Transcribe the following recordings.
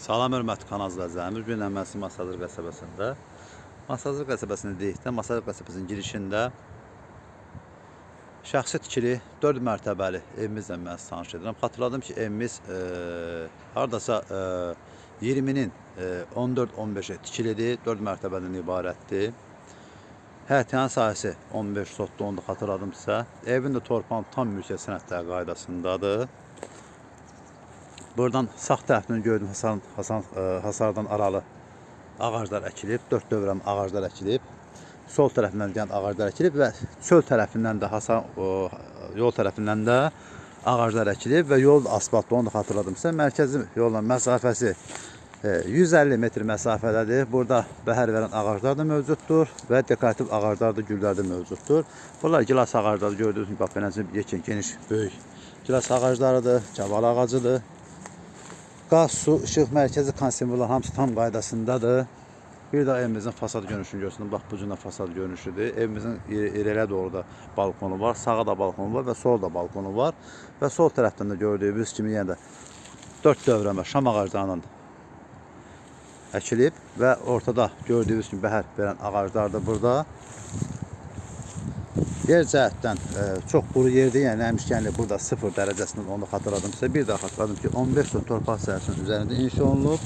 Salam hörmətli kanal izləyicilərimiz. Bu gün əməsi Masazır qəsəbəsində. Masazır qəsəbəsində deyikdə, Masazır qəsəbəsinin girişində şəxsi tikili 4 mərtəbəli evimizlə mən tanış edirəm. Xatırladım ki, evimiz e, hardasa e, 20-nin e, 14-15-ə tikilidir, 4 mərtəbədən ibarətdir. Həyətyan sahəsi 15 sotda onu da xatırladım sizə. Evin də torpağın tam mülkiyyət sənədləri qaydasındadır. Buradan sağ tərəfindən gördüm Hasan, Hasan e, hasardan aralı ağaclar əkilib, 4 dövrəm ağaclar əkilib. Sol tərəfindən deyən ağaclar əkilib və çöl tərəfindən də Hasan o, yol tərəfindən də ağaclar əkilib və yol asfaltlı onu da xatırladım sizə. Mərkəzi yolla məsafəsi e, 150 metr məsafədədir. Burada bəhər verən ağaclar da mövcuddur və dekorativ ağaclar da, güllər də mövcuddur. Bunlar gilas ağacları gördüyünüz kimi bax belə yekun geniş böyük gilas ağaclarıdır, caval ağacıdır. Qaz, su, işıq, mərkəzi konservlər hamısı tam qaydasındadır. Bir də evimizin fasad görünüşünü görsün. Bax bu cür fasad görünüşüdür. Evimizin irəliyə doğru da balkonu var, sağa da balkonu var və sol da balkonu var. Və sol tərəfdən də gördüyünüz kimi yenə də 4 dövrəmə şam ağaclarının əkilib və ortada gördüyünüz kimi bəhər verən ağaclar da burada. Yer cəhətdən e, çox quru yerdir, yəni əmişkənli burada 0 dərəcəsində onu xatırladım sizə. Bir daha xatırladım ki, 15 ton torpaq sahəsinin üzərində inşa olunub.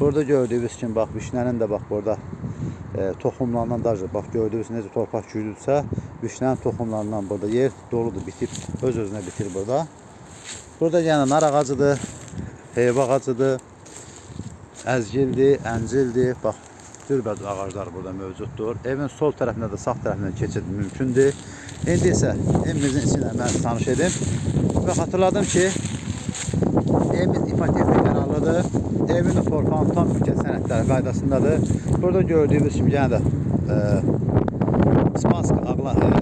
Burada gördüyünüz kimi bax vişnənin də bax burada e, toxumlarından da bax gördüyünüz necə torpaq güclüdürsə, vişnənin toxumlarından burada yer doludur, bitib, öz-özünə bitir burada. Burada yəni nar ağacıdır, heyva ağacıdır, əzgildir, əncildir. Bax cürbəcür ağaclar burada mövcuddur. Evin sol tərəfində də sağ tərəfindən keçid mümkündür. İndi isə evimizin içində mən tanış edim və xatırladım ki, evimiz ipotekli qərarlıdır. Evin torpağın tam mülkiyyət sənədləri qaydasındadır. Burada gördüyünüz kimi yenə də e, Spansk ağla e,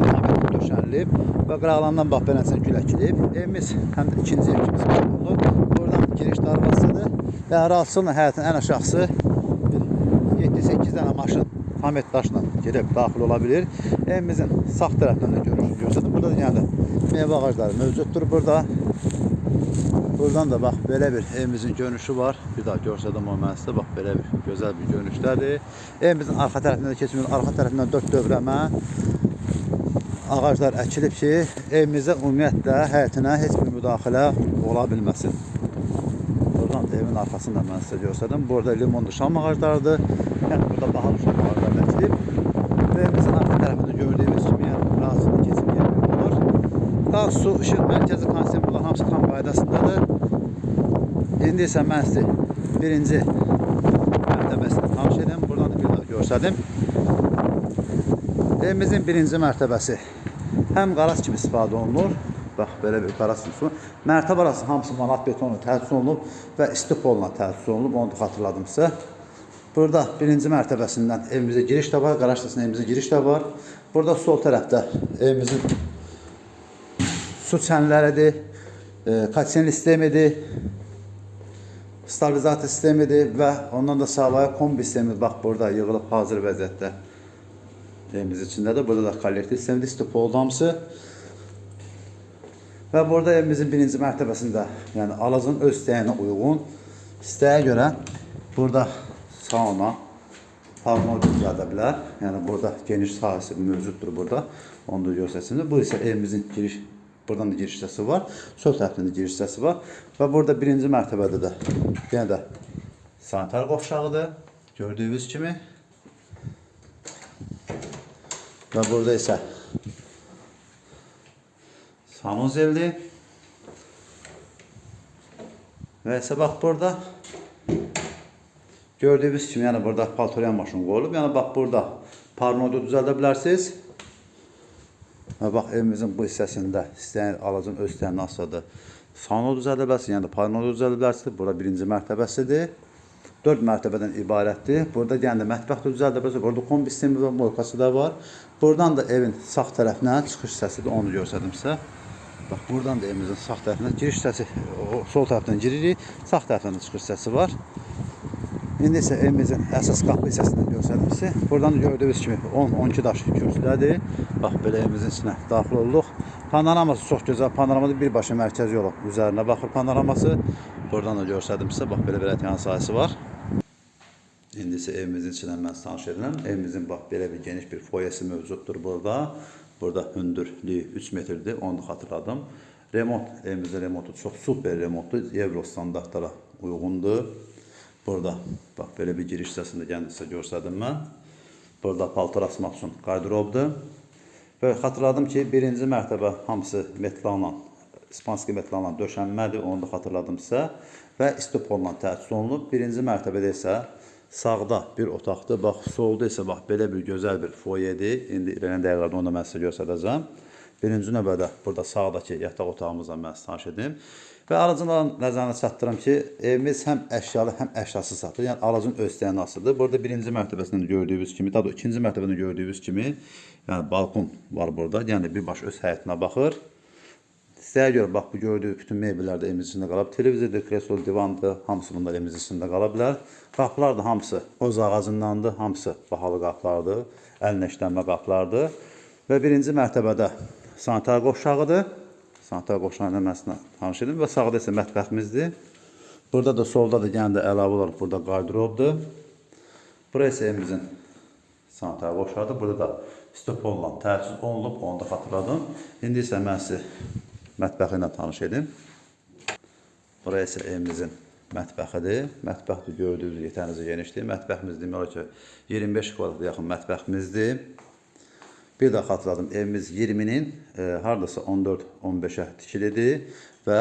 döşənilib və qıraqlarından bax beləsin gül əkilib. Evimiz həm də ikinci ev kimi. Buradan giriş darvazasıdır və ərazisinin həyətin ən aşağısı 7-8 dənə maşın Hamet daşla girib daxil ola bilir. Evimizin sağ tərəfindən də görünüşü göstərdim. Burada da yəni meyvə ağacları mövcuddur burada. Buradan da bax belə bir evimizin görünüşü var. Bir daha görsədim o mən sizə bax belə bir gözəl bir görünüşdədir. Evimizin arxa tərəfindən də keçmiyor. Arxa tərəfindən 4 dövrəmə ağaclar əkilib ki, evimizə ümumiyyətlə həyətinə heç bir müdaxilə ola bilməsin. Buradan da evin arxasında mən sizə göstərdim. Burada limonlu şam ağaclarıdır. Yəni burada bahalı şam ağacları əkilib. Və evimizin arxa tərəfində gördüyünüz kimi yəni razı keçib yerlər olur. Qaz, su, işıq, mərkəzi konseptlər hamısı tam qaydasındadır. İndi isə mən sizə birinci mərtəbəsini tanış edim. Buradan da bir daha göstərdim. Evimizin birinci mərtəbəsi həm qaras kimi istifadə olunur. Bax, belə bir qaras kimi. Mərtəbə arası hamısı manat betonu təchiz olunub və istipolla təchiz olunub. Onu da xatırladım sizə. Burada birinci mərtəbəsindən evimizə giriş də var. Qaraj tərəfindən evimizə giriş də var. Burada sol tərəfdə evimizin su çənləridir, e, kaçenli sistemidir, stabilizator sistemidir və ondan da savaya kombi sistemi bax burada yığılıb hazır vəziyyətdə evimiz içindədir. Burada da kollektiv sistemidir, stop oldu hamısı. Və burada evimizin birinci mərtəbəsində, yəni alacın öz istəyinə uyğun, istəyə görə burada sauna, parmol düzəldə bilər. Yəni burada geniş sahəsi mövcuddur burada. Onu da göstərsiniz. Bu isə evimizin giriş Buradan da giriş hissəsi var. Sol tərəfdən də giriş hissəsi var. Və burada birinci mərtəbədə də yenə də sanitar qovşağıdır. Gördüyünüz kimi. Və burada isə sanuzeldir. Və isə bax burada gördüyünüz kimi, yəni burada paltoryan maşın qoyulub. Yəni bax burada parnodu düzəldə bilərsiniz. Və bax evimizin bu hissəsində istəyən alacın öz istəyən asıdır. Sano düzəldə bilərsiniz, yəni pano düzəldə bilərsiniz. Bura birinci mərtəbəsidir. 4 mərtəbədən ibarətdir. Burada yəni mətbəx də düzəldə bilərsiniz. Burada kombi sistemi və morkası da var. Buradan da evin sağ tərəfinə çıxış hissəsidir. Onu göstərdim sizə. Bax buradan da evimizin sağ tərəfinə giriş hissəsi, o, sol tərəfdən giririk. Sağ tərəfdən də çıxış hissəsi var. İndi isə evimizin əsas qapı hissəsini göstərdim sizə. Buradan da gördüyünüz kimi 10-12 daş kürsüdədir. Bax belə evimizin içinə daxil olduq. Panoraması çox gözəl panoramadır. Birbaşa mərkəz yolu üzərinə baxır panoraması. Buradan da görsədim sizə bax belə belə sahəsi var. İndi isə evimizin içindən mən tanış edirəm. Evimizin bax belə bir geniş bir foyesi mövcuddur burada. Burada hündürlüyü 3 metrdir, onu da xatırladım. Remont, evimizin remontu çox super remontdur. Euro standartlara uyğundur. Burada bax belə bir giriş hissəsində gəldinizsə görsədim mən. Burada paltar asmaq üçün qarderobdur. Və xatırladım ki, birinci mərtəbə hamısı metlanla, ispanski metlanla döşənmədir, onu da xatırladım sizə. Və istopolla təchiz olunub. Birinci mərtəbədə isə sağda bir otaqdır, bax solda isə bax belə bir gözəl bir foyedir. İndi irəliləyən dəqiqələrdə onu da mən sizə göstərəcəm. Birinci növbədə burada sağdakı yataq otağımızla mən tanış edim. Və aracın nəzərinə çatdırım ki, evimiz həm əşyalı, həm əşyasız satılır. Yəni aracın öz təyinatısıdır. Burada birinci mərtəbəsində də gördüyünüz kimi, daha doğrusu ikinci mərtəbədə gördüyünüz kimi, yəni balkon var burada. Yəni birbaşa öz həyətinə baxır. İstəyə görə bax bu gördüyü bütün mebellər də evimizin içində qalıb. Televizordur, kreslo, divandır, hamısı bunlar evimizin içində qala bilər. Qapılar da hamısı öz ağacındandır, hamısı bahalı qapılardır, əlinə işlənmə qapılardır. Və birinci mərtəbədə sanitar qovşağıdır. Sanitar qovşağı ilə mən sizə tanış edim və sağda isə mətbəximizdir. Burada da solda da yenə də əlavə olaraq burada qarderobdur. Bura isə evimizin sanitar qovşağıdır. Burada da stopolla təchiz olunub, onu da xatırladım. İndi isə mən sizi mətbəxi ilə tanış edim. Bura isə evimizin mətbəxidir. Mətbəx də gördüyünüz yetərincə genişdir. Mətbəximiz demək ki, 25 kvadrata yaxın mətbəximizdir. Bir də xatırladım, evimiz 20-nin e, hardasa 14-15-ə tikilidir və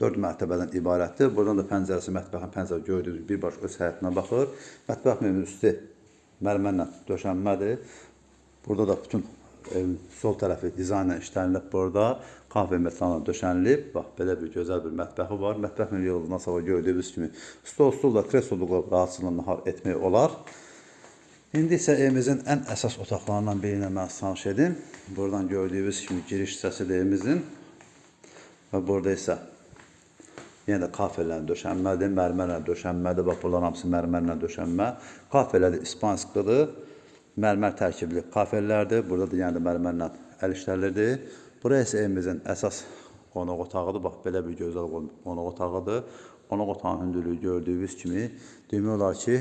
4 mərtəbədən ibarətdir. Buradan da pəncərəsi, mətbəxin pəncərəsi gördüyünüz gibi birbaşa öz həyətinə baxır. Mətbəx evimizin üstü mərmərlə döşənmədir. Burada da bütün sol tərəfi dizaynla işlənilib burada. Kahve metlanla döşənilib. Bax, belə bir gözəl bir mətbəxi var. Mətbəxin yolundan sonra gördüyünüz kimi stol, kreslolu qoyub rahatçılıqla nahar etmək olar. İndi isə evimizin ən əsas otaqlarından birinə mən tanış edim. Buradan gördüyünüz kimi giriş hissəsidir evimizin. Və burada isə yenə də kafelərlə döşənmədir, mərmərlə döşənmədir. Bax, buralar hamısı mərmərlə döşənmə. Kafelər ispanskıdır. Mərmər tərkibli kafelərdir. Burada da yenə də mərmərlə əl işləridir. Bura isə evimizin əsas qonaq otağıdır. Bax, belə bir gözəl qonaq otağıdır. Qonaq otağının hündürlüyü gördüyünüz kimi demək olar ki,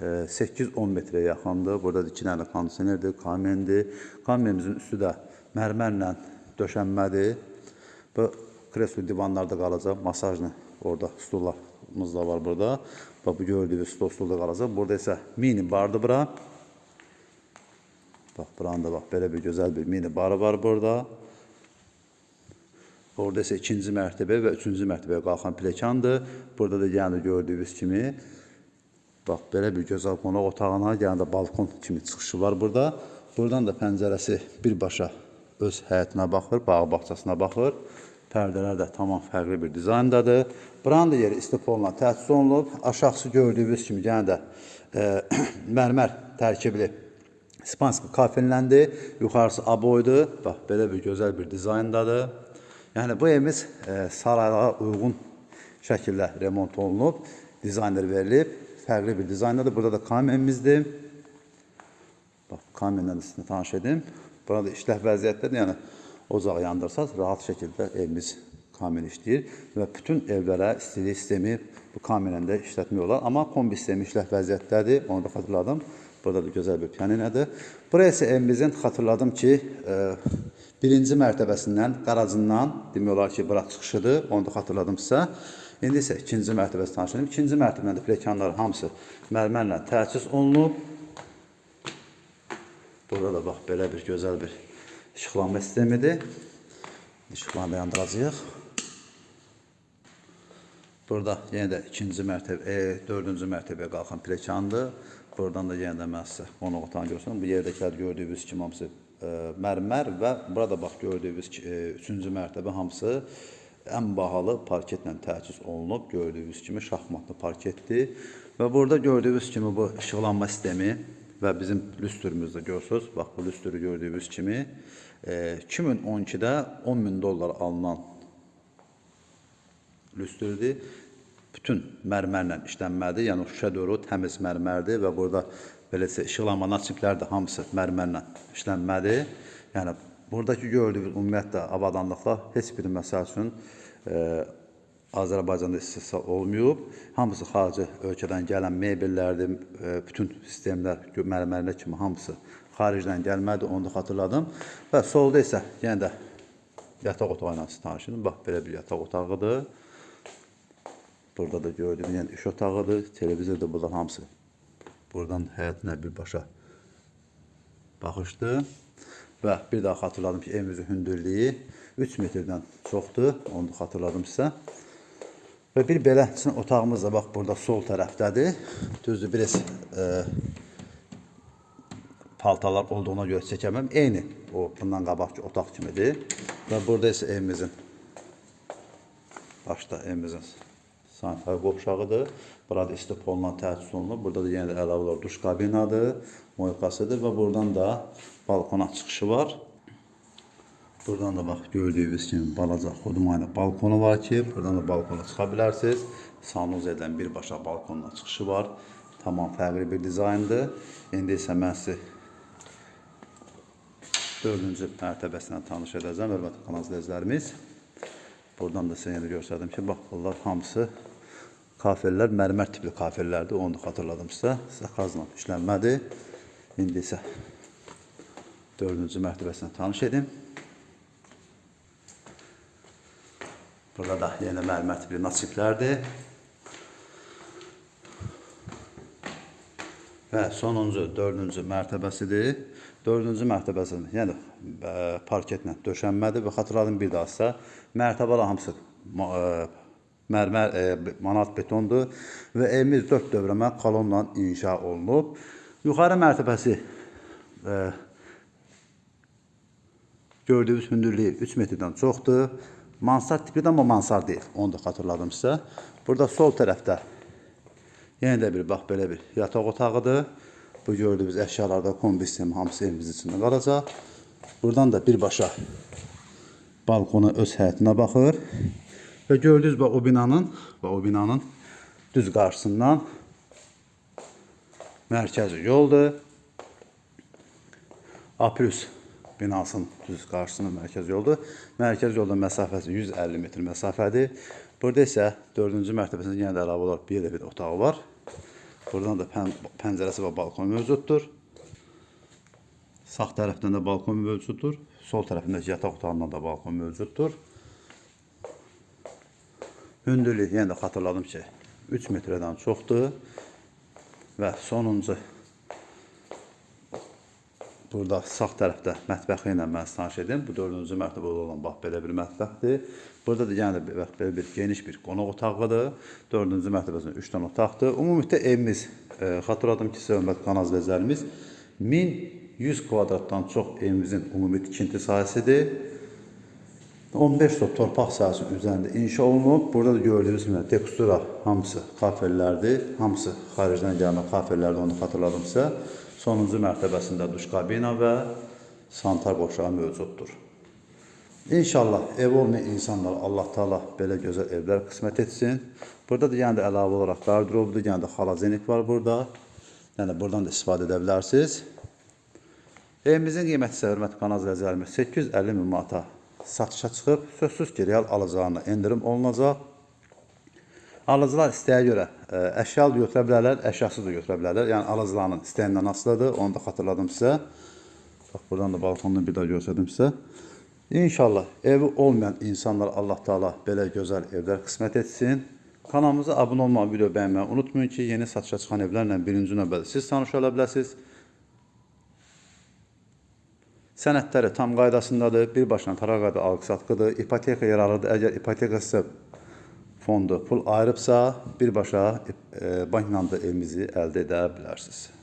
e, 8-10 metrə yaxındır. Burada da iki dənə kondisionerdir, kamendir. Kamenimizin üstü də mərmərlə döşənmədir. Bu kreslo divanlarda qalacaq, masajlı orada stullarımız da var burada. Bax bu gördüyünüz stol stulda qalacaq. Burada isə mini bardır bura. Bax buranın da bax belə bir gözəl bir mini barı var burada. Orada isə ikinci mərtəbə və üçüncü mərtəbəyə qalxan plekandır. Burada da yəni gördüyünüz kimi bax belə bir gözəl qonaq otağına, yəni də balkon kimi çıxışı var burada. Buradan da pəncərəsi birbaşa öz həyətinə baxır, bağ bağçasına baxır. Pərdələr də tamam fərqli bir dizayndadır. Buranın da yeri istipolla təchiz olunub. Aşağısı gördüyünüz kimi yenə də e, mərmər tərkibli Spanski kafelləndi. Yuxarısı aboydur. Bax belə bir gözəl bir dizayndadır. Yəni bu evimiz e, saraylara uyğun şəkildə remont olunub, dizayner verilib. Fərqli bir dizayndadır. Burada da kamenimizdir. Bax, kamenlə də sizinlə tanış edim. Burada işləh vəziyyətdədir. Yəni ocaq yandırsaz rahat şəkildə evimiz kamen işləyir və bütün evlərə istilik sistemi bu kamenlə də işlətmək olar. Amma kombi sistemi işləh vəziyyətdədir. Onu da xatırladım. Burada da gözəl bir pianinodur. Buraya isə evimizin xatırladım ki, e, birinci mərtəbəsindən, qaracından demək olar ki, bura çıxışıdır. Onu da xatırladım sizə. İndi isə ikinci mərtəbəsi tanışlayım. İkinci mərtəbədə də plekanların hamısı mərmərlə təchiz olunub. Burada da bax belə bir gözəl bir işıqlanma sistemidir. İşıqlarını da yandıracağıq. Burada yenə də ikinci mərtəbə, e, dördüncü mərtəbəyə qalxan plekandır. Buradan da yenə də mən sizə qonaq otağını göstərim. Bu yerdəkilər gördüyünüz kimi hamısı e, mərmər və burada bax gördüyünüz ki, e, üçüncü mərtəbə hamısı ən bahalı parketlə təchiz olunub. Gördüyünüz kimi şahmatlı parketdir. Və burada gördüyünüz kimi bu işıqlanma sistemi və bizim lüstrümüzdə görürsüz. Bax bu lüstrü gördüyünüz kimi e, 2012-də 10 min dollar alınan lüstrdür. Bütün mərmərlə işlənmədir. Yəni şüşə dövrü təmiz mərmərdir və burada beləsə işıqlanma naçiklər də hamısı mərmərlə işlənmədir. Yəni buradakı gördüyünüz ümumiyyətlə avadanlıqlar heç biri məsəl üçün e, Azərbaycanda istehsal olmayıb. Hamısı xarici ölkədən gələn mebellərdir, e, bütün sistemlər, mərmərlər kimi hamısı xaricdən gəlmədi, onu da xatırladım. Və solda isə yenə də yataq otağı ilə tanış edin. Bax belə bir yataq otağıdır. Burada da gördüyünüz yəni iş otağıdır, televizor da bunlar hamısı. Buradan həyatına birbaşa baxışdı. Və bir daha xatırladım ki, evimizin hündürlüyü 3 metrdən çoxdur. Onu da xatırladım sizə. Və bir belə sizin otağımız da bax burada sol tərəfdədir. Düzdür, biraz e, paltalar olduğuna görə çəkəməm. Eyni o bundan qabaqki otaq kimidir. Və burada isə evimizin başda evimizin sanitar qovşağıdır. Burada istipolla təchiz olunub. Burada da yenə də əlavə olaraq duş kabinadır, moykasıdır və buradan da balkona çıxışı var. Buradan da bax gördüyünüz kimi balaca xudumayla balkonu var ki, buradan da balkona çıxa bilərsiniz. Sanuz edilən birbaşa balkondan çıxışı var. Tamam fərqli bir dizayndır. İndi isə mən sizi dördüncü mərtəbəsindən tanış edəcəm, hörmətli kanal izləyicilərimiz. Buradan da sizə göstərdim ki, bax bunlar hamısı kafellər, mərmər tipli kafellərdir. Onu xatırladım sizə. Sakazla işlənmədir. İndi isə dördüncü mərtəbəsindən tanış edim. Burada da yenə mərmər tipli nasiblərdir. Və sonuncu, dördüncü mərtəbəsidir. Dördüncü mərtəbəsidir. Yəni ə, parketlə döşənmədir və xatırladım bir daha sizə. Mərtəbələr hamısı ə, mərmər ə, manat betondur və evimiz 4 dövrəmə kolonla inşa olunub. Yuxarı mərtəbəsi ə, gördüyünüz hündürlüyü 3 metrdən çoxdur. Mansard tipidir, amma mansard deyil. Onu da xatırladım sizə. Burada sol tərəfdə yenə də bir bax belə bir yataq otağıdır. Bu gördüyünüz əşyalarda kombi sistemi hamısı evimizin içində qalacaq. Buradan da birbaşa balkona öz həyətinə baxır. Və gördüyünüz bax o binanın və o binanın düz qarşısından mərkəzi yoldur. Aprus binasının düz qarşısında mərkəz yoldur. Mərkəz yoldan məsafəsi 150 metr məsafədir. Burada isə 4-cü mərtəbəsində yenə də əlavə olaraq bir bir otağı var. Buradan da pən pəncərəsi və balkon mövcuddur. Sağ tərəfdən də balkon mövcuddur. Sol tərəfindəki yataq otağından da balkon mövcuddur. Hündürlük yenə də xatırladım ki, 3 metrdən çoxdur. Və sonuncu Burada sağ tərəfdə mətbəxi ilə mən tanış edim. Bu 4-cü mərtəbədə olan bax belə bir mətbəxdir. Burada da yəni bax belə bir geniş bir qonaq otağıdır. 4-cü mərtəbəsində 3 dənə otaqdır. Ümumilikdə evimiz e, xatırladım ki, hörmətli kanal izləyicilərimiz 1100 kvadratdan çox evimizin ümumi tikinti sahəsidir. 15 top torpaq sahəsinin üzərində inşa olunub. Burada da gördüyünüz kimi tekstura hamısı kafellərdir. Hamısı xaricdən gəlmə kafellərdir, onu xatırladım sizə. Sonuncu mərtəbəsində duş kabina və sanitar qovşağı mövcuddur. İnşallah ev olmayan insanlar Allah Taala belə gözəl evlər qismət etsin. Burada da yəni də əlavə olaraq qardırobdur, yəni də xalazenik var burada. Yəni buradan da istifadə edə bilərsiniz. Evimizin qiyməti isə hörmətli kanal izləyicilərimiz 850 min manata satışa çıxıb. Sözsüz ki, real alacağına endirim olunacaq. Alıcılar istəyə görə ə, əşya da götürə bilərlər, əşyasız da götürə bilərlər. Yəni alıcıların istəyindən asılıdır. Onu da xatırladım sizə. Bax buradan da balkondan bir daha göstərdim sizə. İnşallah evi olmayan insanlar Allah Taala belə gözəl evlər qismət etsin. Kanalımıza abunə olmağı, video bəyənməyi unutmayın ki, yeni satışa çıxan evlərlə birinci növbədə siz tanış ola biləsiniz. Sənədləri tam qaydasındadır. Birbaşla para qayda alqı-satqıdır. İpoteka yararlıdır. Əgər ipoteka sizə fondu pul ayırıbsa, birbaşa e, bankla da evimizi əldə edə bilərsiniz.